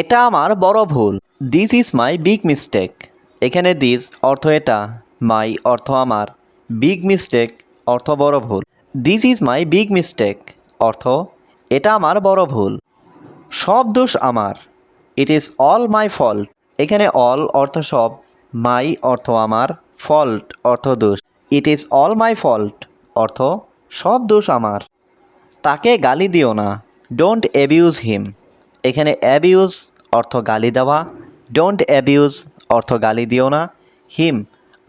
এটা আমার বড় ভুল। This is my big mistake এখানে দিস অর্থ এটা মাই অর্থ আমার। বিগ মিস্টেক অর্থ বড় ভুল। This is my big mistake অর্থ এটা আমার বড় ভুল। সব দোষ আমার। It is all my fault এখানে অল অর্থ সব মাই অর্থ আমার ফল্ট অর্থ দোষ। It is all my fault অর্থ সব দোষ আমার। তাকে গালি দিও না। ডোন্ট অ্যাবিউজ হিম এখানে অ্যাবিউজ অর্থ গালি দেওয়া ডোন্ট অ্যাবিউজ অর্থ গালি দিও না হিম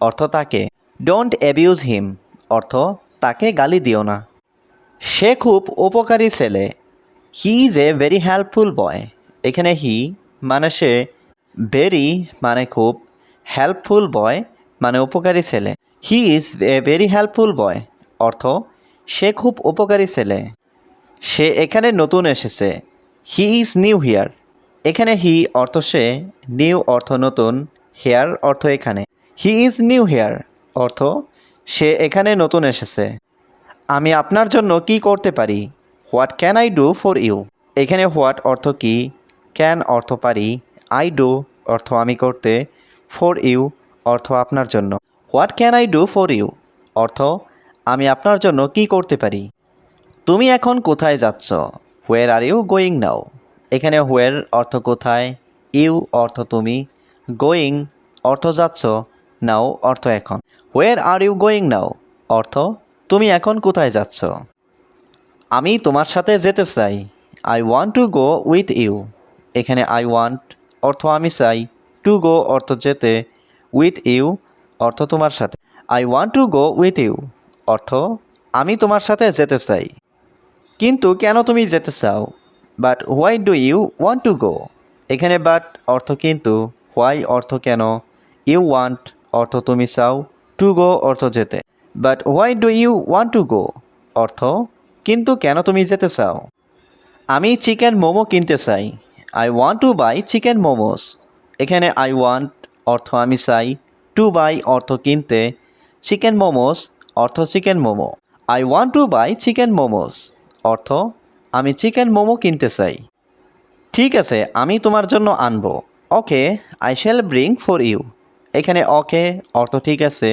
অর্থ তাকে ডোন্ট অ্যাবিউজ হিম অর্থ তাকে গালি দিও না। সে খুব উপকারী ছেলে। He is a very helpful boy এখানে হি মানে সে ভেরি মানে খুব হেল্পফুল বয় মানে উপকারী ছেলে। He is a very helpful boy অর্থ সে খুব উপকারী ছেলে। সে এখানে নতুন এসেছে। হি ইজ নিউ হিয়ার এখানে হি অর্থ সে নিউ অর্থ নতুন হেয়ার অর্থ এখানে। হি ইজ নিউ হেয়ার অর্থ সে এখানে নতুন এসেছে। আমি আপনার জন্য কি করতে পারি? What can I do for you এখানে হোয়াট অর্থ কি? ক্যান অর্থ পারি। আই ডু অর্থ আমি করতে। ফর ইউ অর্থ আপনার জন্য। What can I do for you অর্থ, আমি আপনার জন্য কি করতে পারি? তুমি এখন কোথায় যাচ্ছ? Where are you going now এখানে হোয়ার অর্থ কোথায়? ইউ অর্থ তুমি। গোয়িং অর্থ যাচ্ছ। নাও অর্থ এখন। Where are you going now অর্থ, তুমি এখন কোথায় যাচ্ছ? আমি তোমার সাথে যেতে চাই। I want to go with you এখানে আই ওয়ান্ট অর্থ আমি চাই। টু গো অর্থ যেতে। উইথ ইউ অর্থ তোমার সাথে। I want to go with you অর্থ, আমি তোমার সাথে যেতে চাই। কিন্তু কেন তুমি যেতে চাও? But why do you want to go এখানে বাট অর্থ কিন্তু হোয়াই অর্থ কেন? ইউ ওয়ান্ট অর্থ তুমি চাও টু গো অর্থ যেতে। But why do you want to go অর্থ কিন্তু কেন তুমি যেতে চাও? আমি চিকেন মোমো কিনতে চাই। I want to buy chicken momos এখানে আই ওয়ান্ট অর্থ আমি চাই টু বাই অর্থ কিনতে। চিকেন মোমোস অর্থ chicken momo I want to buy chicken momos অর্থ, আমি চিকেন মোমো কিনতে চাই। ঠিক আছে, আমি তোমার জন্য আনব। Okay I shall bring for you এখানে ওকে, অর্থ ঠিক আছে।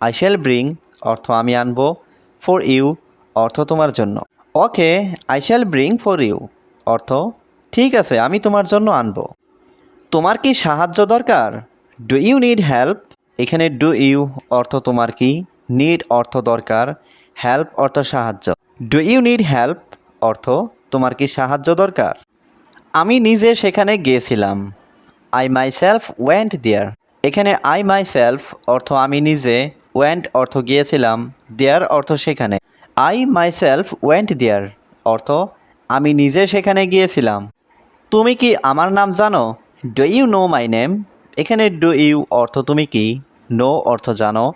আই শ্যাল ব্রিং অর্থ আমি আনব। ফর ইউ অর্থ তোমার জন্য। Okay I shall bring for you অর্থ, ঠিক আছে, আমি তোমার জন্য আনব। তোমার কি সাহায্য দরকার? ডু ইউ নিড হেল্প এখানে ডু ইউ অর্থ তোমার কি? নিড অর্থ দরকার হেল্প অর্থ সাহায্য। ডু ইউ নিড হেল্প অর্থ, তোমার কি সাহায্য দরকার? আমি নিজে সেখানে গিয়েছিলাম। I myself went there এখানে আই মাই সেলফ অর্থ আমি নিজে ওয়েন্ট অর্থ গিয়েছিলাম দেয়ার অর্থ সেখানে। I myself went there অর্থ, আমি নিজে সেখানে গিয়েছিলাম। তুমি কি আমার নাম জানো? Do you know my name এখানে ডু ইউ অর্থ তুমি কি? নো অর্থ জানো।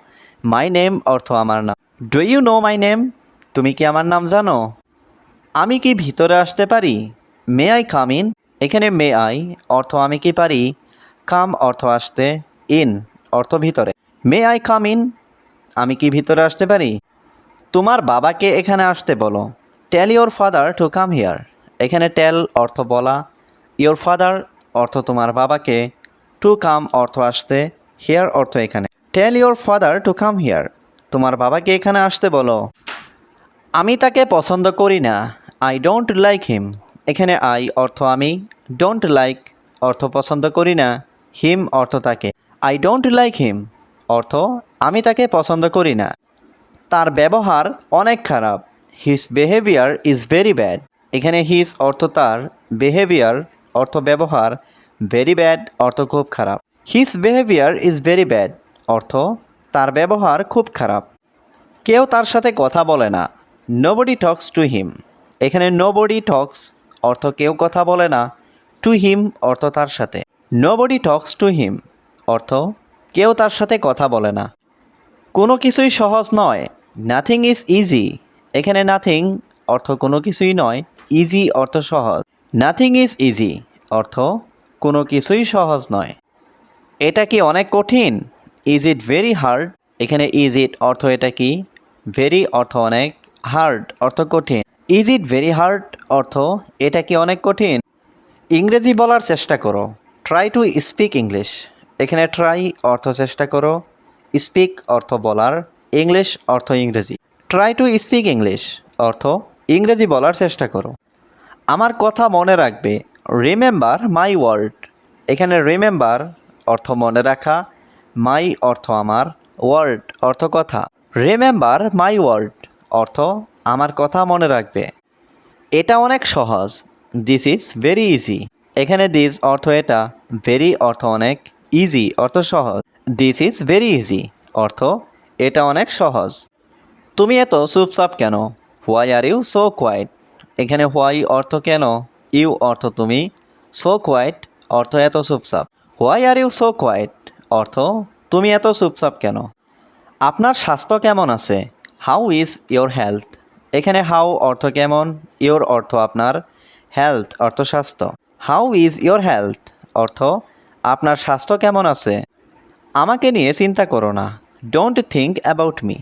মাই নেম অর্থ আমার নাম। Do you know my name? তুমি কি আমার নাম জানো? আমি কি ভিতরে আসতে পারি? May I come in? এখানে মে আই, অর্থ আমি কি পারি? কাম অর্থ আসতে, ইন, অর্থ ভিতরে। May I come in? আমি কি ভিতরে আসতে পারি? তোমার বাবাকে এখানে আসতে বলো। Tell your father to come here. এখানে টেল অর্থ বলা। ইওর ফাদার অর্থ তোমার বাবাকে। টু কাম অর্থ আসতে হিয়ার অর্থ এখানে। Tell your father to come here তোমার বাবাকে এখানে আসতে বলো। আমি তাকে পছন্দ করি না। আই ডোন্ট লাইক হিম এখানে আই অর্থ আমি। ডোন্ট লাইক অর্থ পছন্দ করি না। হিম অর্থ তাকে। আই ডোন্ট লাইক হিম অর্থ আমি তাকে পছন্দ করি না। তার ব্যবহার অনেক খারাপ। His behaviour is very bad এখানে হিস অর্থ তার। বিহেভিয়ার অর্থ ব্যবহার। ভেরি ব্যাড অর্থ খুব খারাপ। His behaviour is very bad অর্থ, তার ব্যবহার খুব খারাপ। কেউ তার সাথে কথা বলে না। নোবডি টক্স টু হিম এখানে নোবডি টক্স অর্থ কেউ কথা বলে না। টু হিম অর্থ তার সাথে। নোবডি টক্স টু হিম অর্থ, কেউ তার সাথে কথা বলে না। কোনো কিছুই সহজ নয়। নাথিং ইজ ইজি এখানে নাথিং অর্থ কোনো কিছুই নয়। ইজি অর্থ সহজ। নাথিং ইজ ইজি অর্থ, কোনো কিছুই সহজ নয়। এটা কি অনেক কঠিন? ইজ ইট ভেরি হার্ড এখানে ইজ ইট অর্থ এটা কি? ভেরি অর্থ অনেক হার্ড অর্থ কঠিন। ইজ ইট ভেরি হার্ড অর্থ এটা কি অনেক কঠিন? ইংরেজি বলার চেষ্টা করো। ট্রাই টু স্পিক ইংলিশ এখানে ট্রাই অর্থ চেষ্টা করো। স্পিক অর্থ বলার। ইংলিশ অর্থ ইংরেজি। ট্রাই টু স্পিক ইংলিশ অর্থ ইংরেজি বলার চেষ্টা করো। আমার কথা মনে রাখবে। রিমেম্বার মাই ওয়ার্ড এখানে রিমেম্বার অর্থ মনে রাখা মাই অর্থ আমার ওয়ার্ড অর্থ কথা। রিমেম্বার মাই ওয়ার্ড অর্থ আমার কথা মনে রাখবে। এটা অনেক সহজ। দিস ইজ ভেরি ইজি এখানে দিস অর্থ এটা ভেরি অর্থ অনেক ইজি অর্থ সহজ। দিস ইজ ভেরি ইজি অর্থ এটা অনেক সহজ। তুমি এত চুপচাপ কেন? Why are you so quiet এখানে হোয়াই অর্থ কেন? ইউ অর্থ তুমি সো কোয়াইট অর্থ এত চুপচাপ। Why are you so quiet অর্থ, তুমি এত চুপচাপ কেন? আপনার স্বাস্থ্য কেমন আছে? হাউ ইজ ইয়োর হেলথ এখানে হাউ অর্থ কেমন? ইয়োর অর্থ আপনার হেলথ অর্থ স্বাস্থ্য। হাউ ইজ ইয়োর হেলথ অর্থ, আপনার স্বাস্থ্য কেমন আছে? আমাকে নিয়ে চিন্তা করো না। ডোন্ট থিঙ্ক অ্যাবাউট মি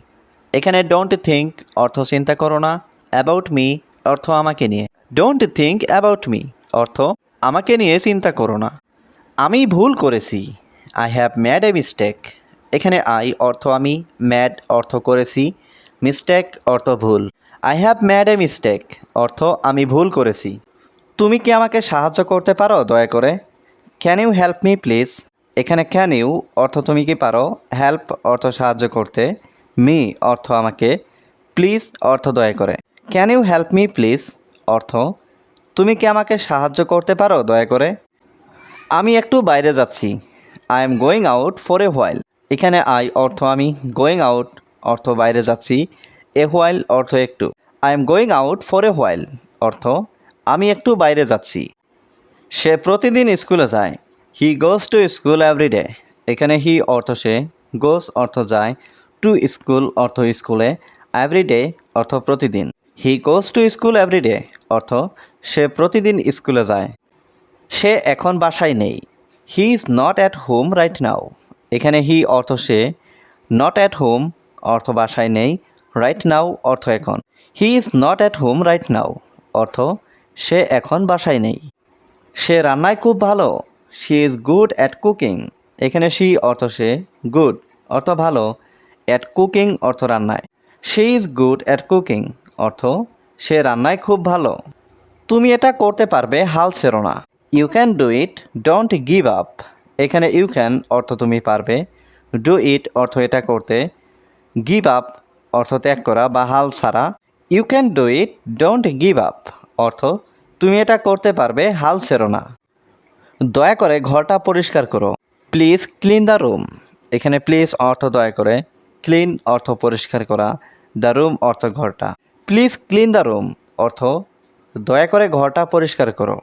এখানে ডোন্ট থিঙ্ক অর্থ চিন্তা করো না। অ্যাবাউট মি অর্থ আমাকে নিয়ে। ডোন্ট থিঙ্ক অ্যাবাউট মি অর্থ, আমাকে নিয়ে চিন্তা করো না। আমি ভুল করেছি। I have made a mistake এখানে আই অর্থ আমি ম্যাড অর্থ করেছি। মিস্টেক অর্থ ভুল। I have made a mistake অর্থ আমি ভুল করেছি। তুমি কি আমাকে সাহায্য করতে পারো, দয়া করে? Can you help me please এখানে ক্যান ইউ অর্থ তুমি কি পারো? হেল্প অর্থ সাহায্য করতে। মি অর্থ আমাকে। প্লিজ অর্থ দয়া করে। Can you help me please অর্থ, তুমি কি আমাকে সাহায্য করতে পারো, দয়া করে? আমি একটু বাইরে যাচ্ছি। I am going out for a while এখানে আই অর্থ আমি গোয়িং আউট অর্থ বাইরে যাচ্ছি। এ হোয়াইল অর্থ একটু। I am going out for a while অর্থ আমি একটু বাইরে যাচ্ছি। সে প্রতিদিন স্কুলে যায়। He goes to school everyday এখানে হি অর্থ সে গোজ অর্থ যায় টু স্কুল অর্থ স্কুলে এভরিডে অর্থ প্রতিদিন। He goes to school everyday অর্থ সে প্রতিদিন স্কুলে যায়। সে এখন বাসায় নেই। He is not at home right now এখানে হি অর্থ সে নট অ্যাট হোম অর্থ বাসায় নেই। রাইট নাও অর্থ এখন। He is not at home right now অর্থ সে এখন বাসায় নেই। সে রান্নায় খুব ভালো। She is good at cooking এখানে শি অর্থ সে গুড অর্থ ভালো। অ্যাট কুকিং অর্থ রান্নায়। She is good at cooking অর্থ সে রান্নায় খুব ভালো। তুমি এটা করতে পারবে, হাল ছেড়ো না। You can do it don't give up এখানে ইউ ক্যান অর্থ তুমি পারবে। ডু ইট অর্থ এটা করতে। গিভ আপ অর্থ ত্যাগ করা বা হাল ছাড়া। You can do it don't give up অর্থ তুমি এটা করতে পারবে, হাল ছেড়ো না। দয়া করে ঘরটা পরিষ্কার করো। প্লিজ ক্লিন দ্য রুম এখানে প্লিজ অর্থ দয়া করে। ক্লিন অর্থ পরিষ্কার করা। দ্য রুম অর্থ ঘরটা। প্লিজ ক্লিন দ্য রুম অর্থ দয়া করে ঘরটা পরিষ্কার করো।